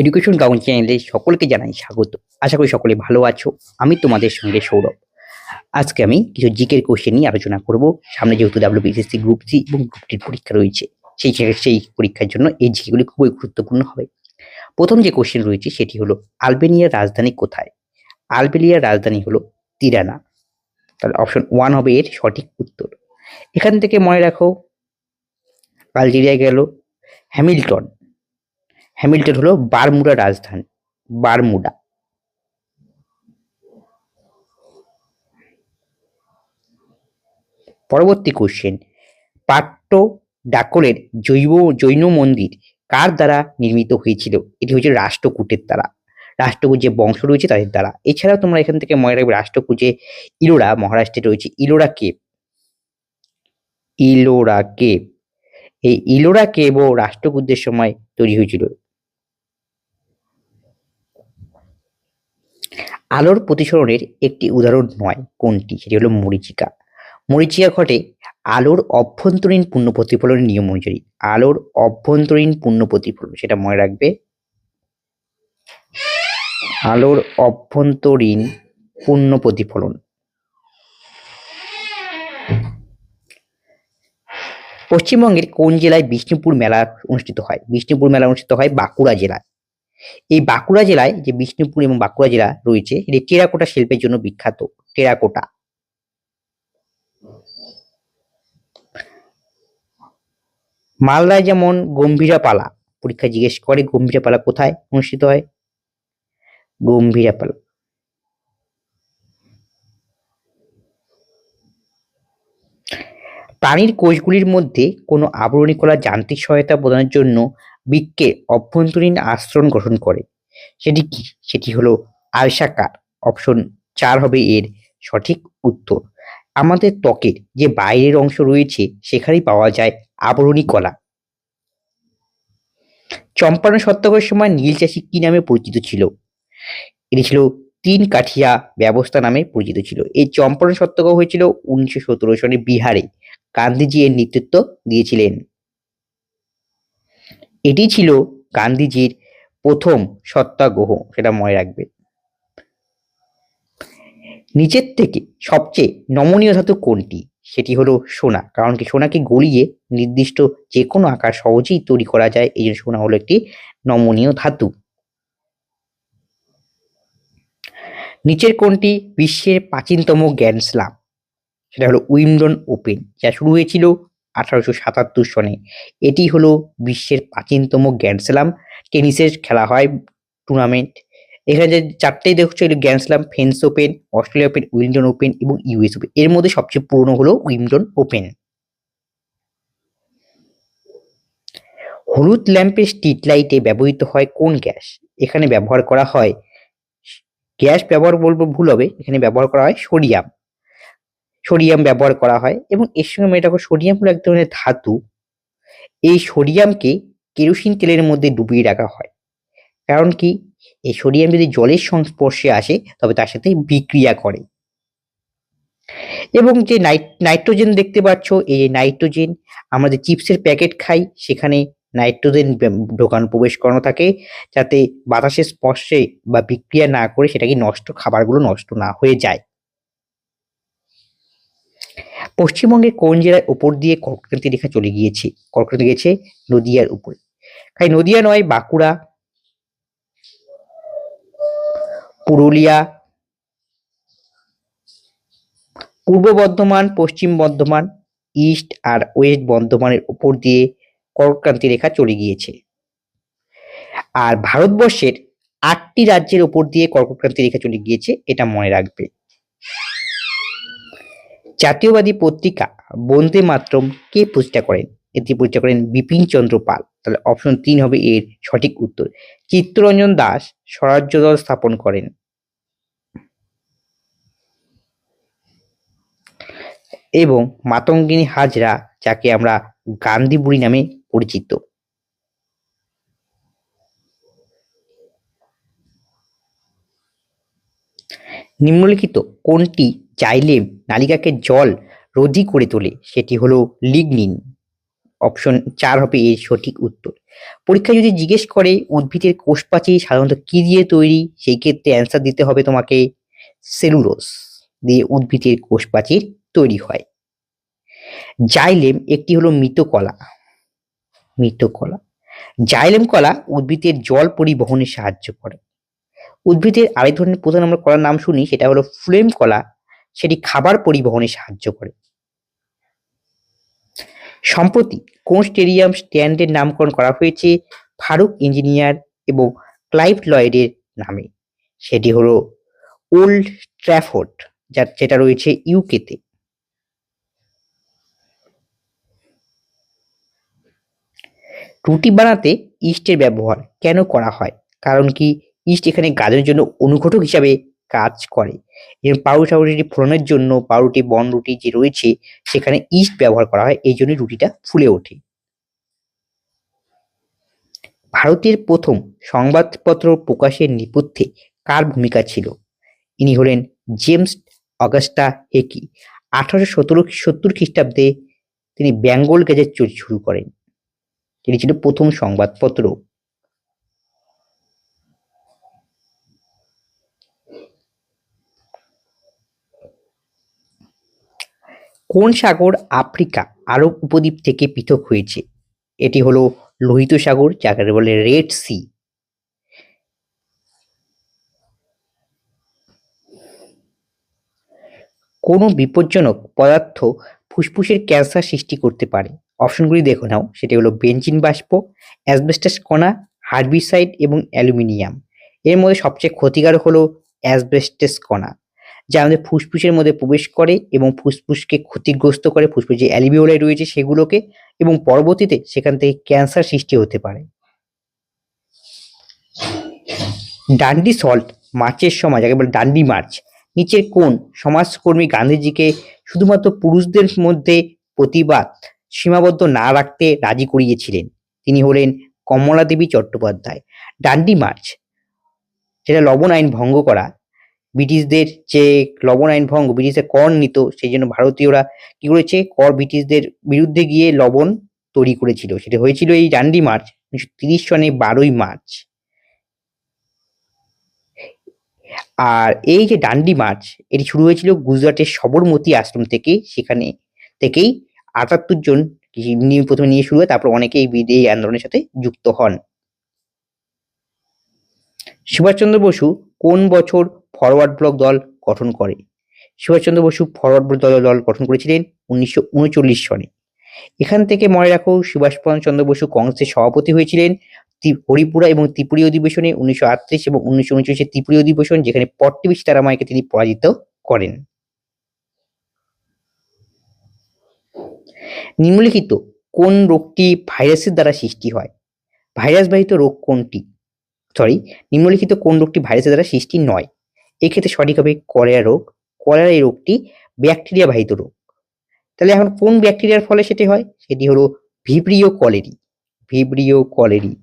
Education gown চ্যানেলে সকলকে জানাই স্বাগত। আশা করি সকলে ভালো আছো। আমি তোমাদের সঙ্গে সৌরভ। আজকে আমি কিছু জিকের কোশ্চেন নিয়ে আলোচনা করব। সামনে যেহেতু ডাব্লিউবিএসএসসি গ্রুপ সি এবং গ্রুপ টির পরীক্ষা রয়েছে, সেই সেই পরীক্ষার জন্য এই জিকেগুলি খুবই গুরুত্বপূর্ণ হবে। প্রথম যে কোশ্চেন রয়েছে সেটি হলো, আলবেনিয়ার রাজধানী কোথায়? আলবেনিয়ার রাজধানী হলো তিরানা। তাহলে অপশন ওয়ান হবে এর সঠিক উত্তর। এখান থেকে মনে রাখো, আলজেরিয়া গেল, হ্যামিল্টন। হ্যামিল্টন হলো বারমুডা রাজধানী, বারমুডা। পরবর্তী কোশ্চেন পাট্য ডাকলের জৈব, জৈন মন্দির কার দ্বারা নির্মিত হয়েছিল? এটি হচ্ছে রাষ্ট্রকূটের দ্বারা। রাষ্ট্রকূট যে বংশ রয়েছে তাদের দ্বারা। এছাড়াও তোমরা এখান থেকে মনে রাখবে রাষ্ট্রকূটে ইলোরা মহারাষ্ট্রে রয়েছে ইলোরা কেব ইলোরা কেব এই ইলোরা কেবও রাষ্ট্রকূটদের সময় তৈরি হয়েছিল। আলোর প্রতিসরণের একটি উদাহরণ নয়, কোনটি? সেটি হলো মরিচিকা। মরিচিকা ঘটে আলোর অভ্যন্তরীণ পূর্ণ প্রতিফলনের নিয়ম অনুযায়ী। আলোর অভ্যন্তরীণ পূর্ণ প্রতিফলন, সেটা মনে রাখবে। আলোর অভ্যন্তরীণ পূর্ণ প্রতিফলন। পশ্চিমবঙ্গের কোন জেলায় বিষ্ণুপুর মেলা অনুষ্ঠিত হয়? বিষ্ণুপুর মেলা অনুষ্ঠিত হয় বাঁকুড়া জেলায়। এই বাঁকুড়া জেলায় যে বিষ্ণুপুর এবং বাঁকুড়া জেলা রয়েছে, এটি টেরাকোটা শিল্পের জন্য বিখ্যাত, টেরাকোটা। মালদায় যেমন গম্ভীরাপালা, পরীক্ষা জিজ্ঞেস করে গম্ভীরাপালা কোথায় অনুষ্ঠিত হয়? গম্ভীরাপালা। প্রাণীর কোষগুলির মধ্যে কোনো আবরণী কলা যান্ত্রিক সহায়তা প্রদানের জন্য বৃক্কের অভ্যন্তরীণ আস্তরণ গঠন করে। সেটি কি? সেটি হলো আলসাকার অপশন চার হবে এর সঠিক উত্তর। আমাদের ত্বকের যে বাইরের অংশ রয়েছে, সেখানেই পাওয়া যায় আবরণী কলা। চম্পারণ সত্যাগ্রহের সময় নীল চাষি কি নামে পরিচিত ছিল? এটি ছিল তিন কাঠিয়া ব্যবস্থা নামে পরিচিত ছিল। এই চম্পারণ সত্যাগ্রহ হয়েছিল উনিশশো সতেরো সনে বিহারে। গান্ধীজি এর নেতৃত্ব দিয়েছিলেন। এটি ছিল গান্ধীজির প্রথম সত্যাগ্রহ, সেটা মনে রাখবে। নিচের থেকে সবচেয়ে নমনীয় ধাতু কোনটি? সেটি হলো সোনা, কারণ কি সোনাকে গলিয়ে নির্দিষ্ট যে কোনো আকার সহজেই তৈরি করা যায়, এই সোনা হলো একটি নমনীয় ধাতু। নিচের কোনটি? বিশ্বের প্রাচীনতম গ্র্যান্ড স্লাম, সেটা হলো উইমডন ওপেন, যা শুরু হয়েছিল আঠারোশো সাতাত্তর সনে। এটি হলো বিশ্বের প্রাচীনতম গ্র্যান্ড স্লাম টেনিসের খেলা হয় টুর্নামেন্ট। এখানে যে চারটেই দেখছ এগুলো grand slam French open, Australia open Wimbledon open এবং ইউএস ওপেন। এর মধ্যে সবচেয়ে পুরনো হলো উইমডন ওপেন। হলুদ ল্যাম্পের স্ট্রিট লাইটে ব্যবহৃত হয় কোন গ্যাস? এখানে ব্যবহার করা হয় গ্যাস ব্যবহার বলব ভুল হবে। এখানে ব্যবহার করা হয় সোডিয়াম। সোডিয়াম ব্যবহার করা হয় এবং এর সঙ্গে মেয়ে রাখো সোডিয়াম হলো এক ধরনের ধাতু। এই সোডিয়ামকে কেরোসিন তেলের মধ্যে ডুবিয়ে রাখা হয়। কারণ কি? এই সোডিয়াম যদি জলের সংস্পর্শে আসে, তবে তার সাথে বিক্রিয়া করে। এবং যে নাইট্রোজেন দেখতে পাচ্ছ, এই নাইট্রোজেন, আমরা যে চিপসের প্যাকেট খাই, সেখানে নাইট্রোজেন ঢোকানো, প্রবেশ করানো থাকে। যাতে বাতাসের স্পর্শে বা বিক্রিয়া না করে সেটাকে নষ্ট, খাবারগুলো নষ্ট না হয়ে যায়। পশ্চিমবঙ্গের কোন জেলার উপর দিয়ে কর্কক্রান্তি রেখা চলে গিয়েছে? কর্কক্রান্তি গেছে নদিয়ার উপরে। তাই নদিয়া নয়, বাঁকুড়া, পুরুলিয়া, পূর্ব বর্ধমান, পশ্চিম বর্ধমান, ইস্ট আর ওয়েস্ট বর্ধমানের উপর দিয়ে কর্কক্রান্তি রেখা চলে গিয়েছে। আর ভারতবর্ষের আটটি রাজ্যের উপর দিয়ে কর্কক্রান্তি রেখা চলে গিয়েছে, এটা মনে রাখবে। জাতীয়বাদী পত্রিকা বন্দে মাতরম কে প্রতিষ্ঠা করেন? এটি প্রতিষ্ঠা করেন বিপিন চন্দ্র পাল। তাহলে অপশন তিন হবে এর সঠিক উত্তর। চিত্তরঞ্জন দাস স্বরাজ্য দল স্থাপন করেন। এবং মাতঙ্গিনী হাজরা, যাকে আমরা গান্ধী বুড়ি নামে পরিচিত। নিম্নলিখিত কোনটি জাইলেম নালিকাকে জল রোধী করে তোলে, সেটি হলো লিগনিন। অপশন চার হবে এর সঠিক উত্তর। পরীক্ষায় যদি জিজ্ঞেস করে, উদ্ভিদের কোষপ্রাচীর সাধারণত কি দিয়ে তৈরি? সেই ক্ষেত্রে অ্যান্সার দিতে হবে তোমাকে সেলুলোস দিয়ে উদ্ভিদের কোষপ্রাচীর তৈরি হয়। জাইলেম একটি হলো মৃত কলা মৃত কলা জাইলেম কলা উদ্ভিদের জল পরিবহনে সাহায্য করে। উদ্ভিদের আরেক ধরনের প্রধান আমরা কলার নাম শুনি, সেটা হলো ফ্লেম কলা। সেটি খাবার পরিবহনে সাহায্য করে। সম্প্রতি কোন স্টেডিয়াম স্ট্যান্ডের নামকরণ করা হয়েছে ফারুক ইঞ্জিনিয়ার এবং ক্লাইভ লয়েডের নামে। সেটি হলো ওল্ড ট্র্যাফোর্ড, যা, যেটা রয়েছে ইউকেতে। রুটি বানাতে ইস্টের ব্যবহার কেন করা হয়? কারণ কি ইস্ট এখানে গাজনের জন্য অনুঘটক হিসাবে কাজ করে। এবং পাউরুটি টাউরুটি ফোড়নের জন্য পাউরুটি, বন রুটি যে রয়েছে, সেখানে ইস্ট ব্যবহার করা হয়। এই জন্য রুটিটা ফুলে ওঠে। ভারতের প্রথম সংবাদপত্র প্রকাশের নেপথ্যে কার ভূমিকা ছিল? ইনি হলেন জেমস অগাস্টা হেকি। আঠারোশো সতেরো সত্তর খ্রিস্টাব্দে তিনি বেঙ্গল গেজেট চুরি শুরু করেন। তিনি ছিল প্রথম সংবাদপত্র। কোন সাগর আফ্রিকা আরব উপদ্বীপ থেকে পৃথক হয়েছে? এটি হলো লোহিত সাগর, যাকে বলে রেড সি কোনো বিপজ্জনক পদার্থ ফুসফুসের ক্যান্সার সৃষ্টি করতে পারে। অপশনগুলি দেখো নাও। সেটি হলো বেঞ্জিন বাষ্প, অ্যাসবেস্টাস কণা, হার্বিসাইড এবং অ্যালুমিনিয়াম। এর মধ্যে সবচেয়ে ক্ষতিকারক হলো অ্যাসবেস্টাস কণা। যা আমাদের ফুসফুসের মধ্যে প্রবেশ করে এবং ফুসফুসকে ক্ষতিগ্রস্ত করে ফুসফুস যে অ্যালিভিওলাই রয়েছে সেগুলোকে এবং পরবর্তীতে সেখান থেকে ক্যান্সার সৃষ্টি হতে পারে। ডান্ডি সল্ট মার্চের সময়, যাকে বলে ডান্ডি মার্চ, নিচের কোন সমাজকর্মী গান্ধীজিকে শুধুমাত্র পুরুষদের মধ্যে প্রতিবাদ সীমাবদ্ধ না রাখতে রাজি করিয়েছিলেন। তিনি হলেন কমলা দেবী চট্টোপাধ্যায়। ডান্ডি মার্চ, যেটা লবণ আইন ভঙ্গ করা ব্রিটিশদের যে লবণ আইন ভঙ্গ ব্রিটিশদের কর নিত, সেই জন্য ভারতীয়রা কি করেছে? কর ব্রিটিশদের বিরুদ্ধে গিয়ে লবণ তৈরি করেছিল। সেটা হয়েছিল এই ডান্ডি মার্চ, উনিশশো তিরিশ সনে বারোই মার্চ। আর এই যে ডান্ডি মার্চ, এটি শুরু হয়েছিল গুজরাটের সবরমতী আশ্রম থেকে, সেখানে থেকেই আটাত্তর জন প্রথমে নিয়ে শুরু হয়, তারপর অনেকে এই এই আন্দোলনের সাথে যুক্ত হন। সুভাষচন্দ্র বসু কোন বছর ফরওয়ার্ড ব্লক দল গঠন করে। সুভাষচন্দ্র বসু ফরওয়ার্ড ব্লক দল দল গঠন করেছিলেন উনিশশো উনচল্লিশ সনে। এখান থেকে মনে রাখো সুভাষ চন্দ্র বসু কংগ্রেসের সভাপতি হয়েছিলেন হরিপুরা এবং ত্রিপুরী অধিবেশনে উনিশশো আটত্রিশ এবং উনিশশো উনচল্লিশের ত্রিপুরী অধিবেশন, যেখানে পট্টিবি সীতারামাইকে তিনি পরাজিত করেন। নিম্নলিখিত, কোন রোগটি ভাইরাসের দ্বারা সৃষ্টি হয়? ভাইরাসবাহিত রোগ কোনটি? সরি নিম্নলিখিত কোন রোগটি ভাইরাসের দ্বারা সৃষ্টি নয়। এক্ষেত্রে সঠিক হবে কলেরা রোগ। কলেরা এই রোগটি ব্যাকটেরিয়া বাহিত রোগ। তাহলে এখন কোন ব্যাকটেরিয়ার ফলে সেটি হয়? সেটি হলো ভিব্রিও কলেরি। Vibrio cholerae.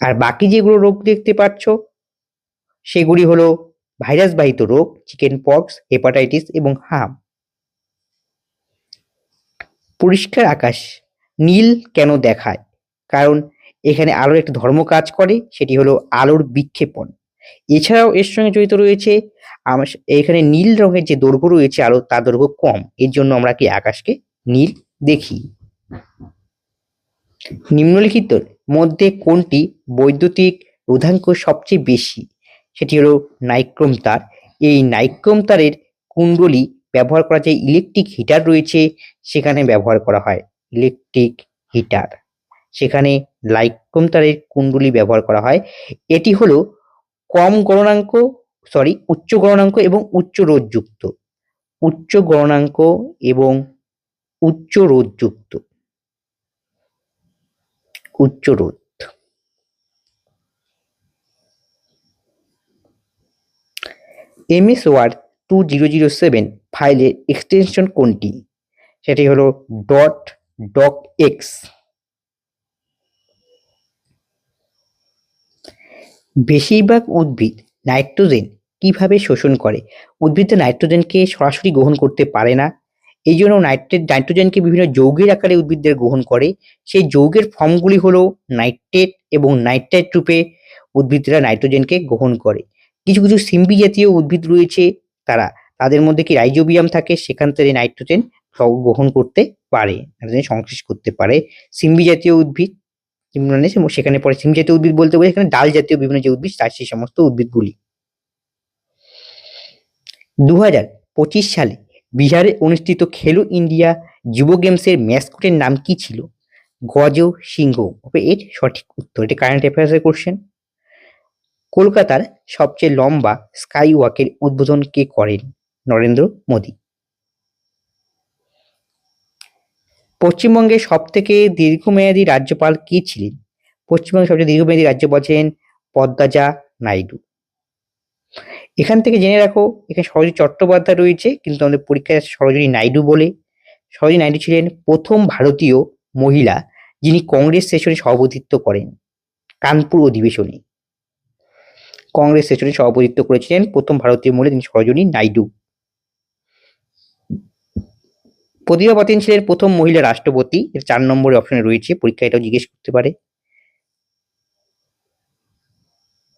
আর বাকি যেগুলো রোগ দেখতে পাচ্ছ, সেগুলি হলো ভাইরাস বাহিত রোগ, চিকেন পক্স, হেপাটাইটিস এবং হাম। পরিষ্কার আকাশ নীল কেন দেখায়? কারণ এখানে আলোর একটি ধর্ম কাজ করে, সেটি হলো আলোর বিক্ষেপণ। এছাড়াও এর সঙ্গে জড়িত রয়েছে এখানে নীল রঙের যে দৈর্ঘ্য রয়েছে আলো তার দৈর্ঘ্য কম। এর জন্য আমরা কি আকাশকে নীল দেখি। নিম্নলিখিতর মধ্যে কোনটি বৈদ্যুতিক রোধাঙ্ক সবচেয়ে বেশি? সেটি হলো নাইক্রোম তার। এই নাইক্রোম তারের কুণ্ডলী ব্যবহার করা যে ইলেকট্রিক হিটার রয়েছে, সেখানে ব্যবহার করা হয় ইলেকট্রিক হিটার। সেখানে নাইক্রোম তারের কুণ্ডলী ব্যবহার করা হয়। এটি হলো কম গণনাঙ্ক সরি উচ্চ গণনাঙ্ক এবং উচ্চ রোধযুক্ত। উচ্চ গণনাঙ্ক এবং উচ্চ রোধযুক্ত। উচ্চ রোধ। MS Word two zero zero seven ফাইলের এক্সটেনশন কোনটি? সেটি হলো ডট ডক এক্স বেশিরভাগ উদ্ভিদ নাইট্রোজেন কীভাবে শোষণ করে? উদ্ভিদ নাইট্রোজেনকে সরাসরি গ্রহণ করতে পারে না। এই জন্য নাইট্রেট নাইট্রোজেনকে বিভিন্ন যৌগের আকারে উদ্ভিদদের গ্রহণ করে। সেই যৌগের ফর্মগুলি হল নাইট্রেট এবং নাইট্রেট রূপে উদ্ভিদরা নাইট্রোজেনকে গ্রহণ করে। কিছু কিছু সিম্বি জাতীয় উদ্ভিদ রয়েছে। তারা, তাদের মধ্যে কি রাইজোবিয়াম থাকে? সেখান থেকে নাইট্রোজেন গ্রহণ করতে পারে, নাইট্রোজেন সংশ্লেষ করতে পারে। সিম্বি জাতীয় উদ্ভিদ মানে সেখানে পরে সিম জাতীয় উদ্ভিদ বলতে বোঝায় এখানে ডাল জাতীয় বিভিন্ন যে উদ্ভিদ, তার সেই সমস্ত উদ্ভিদগুলি। দু হাজার পঁচিশ সালে বিহারে অনুষ্ঠিত খেলো ইন্ডিয়া যুব গেমসের ম্যাসকটের নাম কি ছিল? গজ সিংহ। হবে এর সঠিক উত্তর, এটা কারেন্ট অ্যাফেয়ার্সের কোশ্চেন কলকাতার সবচেয়ে লম্বা স্কাই ওয়াকের উদ্বোধন কে করেন? নরেন্দ্র মোদী। পশ্চিমবঙ্গের সব থেকে দীর্ঘমেয়াদী রাজ্যপাল কে ছিলেন? পশ্চিমবঙ্গের সবচেয়ে দীর্ঘমেয়াদী রাজ্যপাল ছিলেন পদ্মাজা নাইডু। এখান থেকে জেনে রাখো, এখানে সরোজিনী চট্টোপাধ্যায় রয়েছে, কিন্তু আমাদের পরীক্ষায় সরোজিনী নাইডু বলে। সরোজিনী নাইডু ছিলেন প্রথম ভারতীয় মহিলা যিনি কংগ্রেস সেশনে সভাপতিত্ব করেন, কানপুর অধিবেশনে। কংগ্রেস সেশনে সভাপতিত্ব করেছিলেন প্রথম ভারতীয় মহিলা তিনি সরোজিনী নাইডু। প্রতিভা পাতিল ছিলেন প্রথম মহিলা রাষ্ট্রপতি, এর চার নম্বরের অপশনে রয়েছে, পরীক্ষা এটাও জিজ্ঞেস করতে পারে।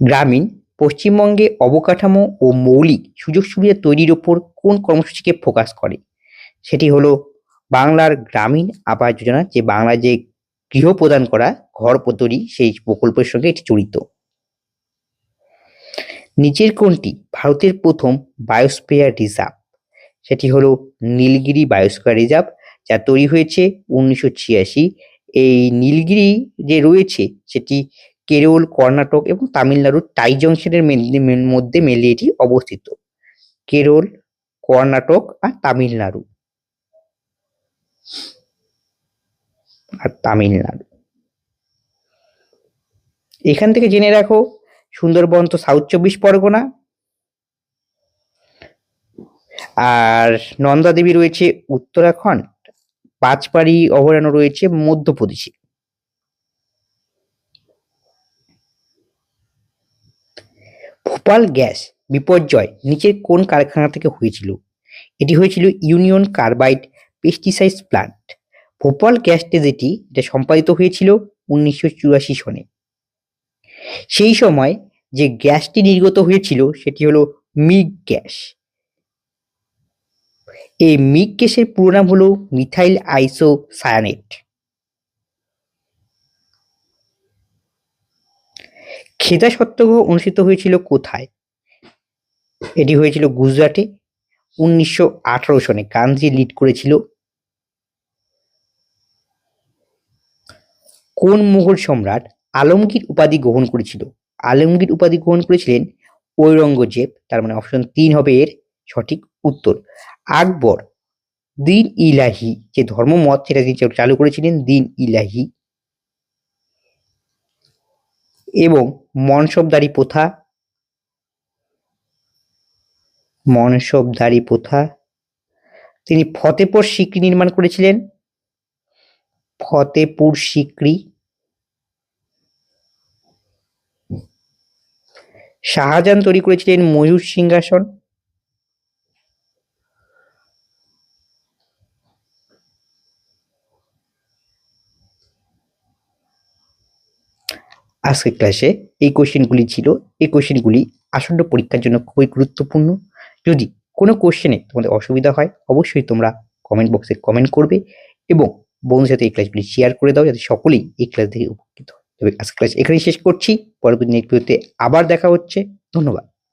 গ্রামীণ, পশ্চিমবঙ্গে অবকাঠামো ও মৌলিক সুযোগ সুবিধা তৈরির ওপর কোন কর্মসূচিকে ফোকাস করে? সেটি হলো বাংলার গ্রামীণ আবাস যোজনা, যে বাংলা যে গৃহ প্রদান করা ঘর তৈরি সেই প্রকল্পের সঙ্গে এটি জড়িত। নিচের কোনটি? ভারতের প্রথম বায়োস্পিয়ার রিজার্ভ সেটি হলো নীলগিরি বায়োস্ফিয়ার রিজার্ভ, যা তৈরি হয়েছে উনিশশো ছিয়াশি। এই নীলগিরি যে রয়েছে, সেটি কেরল, কর্ণাটক এবং তামিলনাড়ুর টাই জংশনের মধ্যে মেলে এটি অবস্থিত। কেরল, কর্ণাটক আর তামিলনাড়ু। আর তামিলনাড়ু। এখান থেকে জেনে রাখো, সুন্দরবন তো সাউথ চব্বিশ পরগনা। আর নন্দা দেবী রয়েছে উত্তরাখণ্ড, পাঁচপাড়ি অভয়ারণ্য রয়েছে মধ্যপ্রদেশে। ভোপাল গ্যাস বিপর্যয় নিচের কোন কারখানা থেকে হয়েছিল? এটি হয়েছিল Union Carbide pesticide plant. Bhopal gas যেটি এটা সম্পাদিত হয়েছিল উনিশশো চুরাশি সনে। সেই সময় যে গ্যাসটি নির্গত হয়েছিল সেটি হলো মিগ গ্যাস। এই মিগ গ্যাসের পুরো নাম হলো মিথাইল আইসো সায়ানেট খেদা সত্যাগ্রহ অনুষ্ঠিত হয়েছিল কোথায়? এটি হয়েছিল গুজরাটে, উনিশশো আঠারো সনে গান্ধী লিড করেছিল। কোন মুঘল সম্রাট আলমগীর উপাধি গ্রহণ করেছিল? আলমগীর উপাধি গ্রহণ করেছিলেন ঔরঙ্গজেব, তার মানে অপশন তিন হবে এর সঠিক উত্তর। আকবর দিন ইলাহি, যে ধর্মমত সেটা তিনি চালু করেছিলেন দিন ইলাহি। এবং মনসবদারি প্রথা। মনসবদারি প্রথা। তিনি ফতেপুর সিক্রি নির্মাণ করেছিলেন। ফতেপুর সিক্রি। শাহজাহান তৈরি করেছিলেন ময়ূর সিংহাসন। আজকের ক্লাসে এই কোশ্চেনগুলি ছিল। এই কোশ্চেনগুলি আসন্ন পরীক্ষার জন্য খুবই গুরুত্বপূর্ণ। যদি কোনো কোশ্চেনে তোমাদের অসুবিধা হয়, অবশ্যই তোমরা কমেন্ট বক্সে কমেন্ট করবে এবং বন্ধুর সাথে এই ক্লাসগুলি শেয়ার করে দাও যাতে সকলেই এই ক্লাস থেকে উপকৃত হয়। তবে আজকের ক্লাস এখানেই শেষ করছি। পরবর্তী ভিডিওতে আবার দেখা হচ্ছে। ধন্যবাদ।